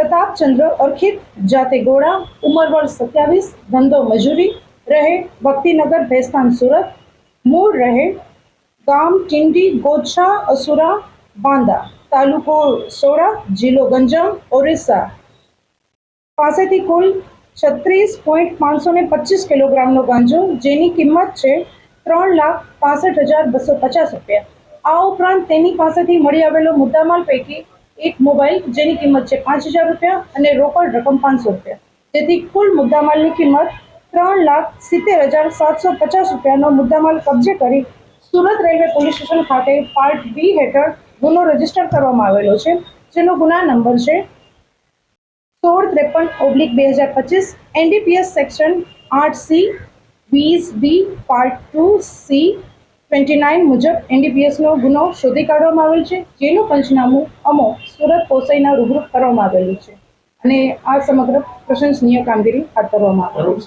પ્રતાપચંદ્ર અર્ખિત જાતે ગોળા ઉંમર વર્ષ સત્યાવીસ ધંધો મજૂરી રહે ભક્તિનગર ભેસ્તાન સુરત મૂળ રહે ગામ ટીંડી ગોછા અસુરા બાંદા તાલુકો સોડા જિલ્લો ગંજામ ઓરિસ્સા પાસેથી કુલ છત્રીસ પોઈન્ટ પાંચસો ને પચીસ કિલોગ્રામનો ગાંજો જેની કિંમત છે ત્રણ લાખ પાસઠ હજાર બસો પચાસ રૂપિયા આ ઉપરાંત તેની પાસેથી મળી આવેલો મુદ્દામાલ પૈકી એક મોબાઈલ જેની કિંમત છે પાંચ હજાર રૂપિયા અને રોકડ રકમ પાંચસો રૂપિયા. જેથી કુલ મુદ્દામાલની કિંમત ત્રણ લાખ સિત્તેર હજાર સાતસો પચાસ રૂપિયાનો મુદ્દામાલ કબજે કરી સુરત રેલવે પોલીસ સ્ટેશન ખાતે પાર્ટ બી હેઠળ ગુનો રજિસ્ટર કરવામાં આવેલો છે, જેનો ગુના નંબર છે સોળ ત્રેપન ઓબ્લિક બે હજાર પચીસ, એનડીપીએસ સેક્શન આઠ સી, વીસ B, part two C twenty nine મુજબ એનડીપીએસનો ગુનો શોધી કાઢવામાં આવેલ છે. જેનું પંચનામું અમો સુરત પોસઈના રૂબરૂ કરવામાં આવેલું છે. અને આ સમગ્ર પ્રશંસનીય કામગીરી હાથ ધરવામાં આવેલી છે.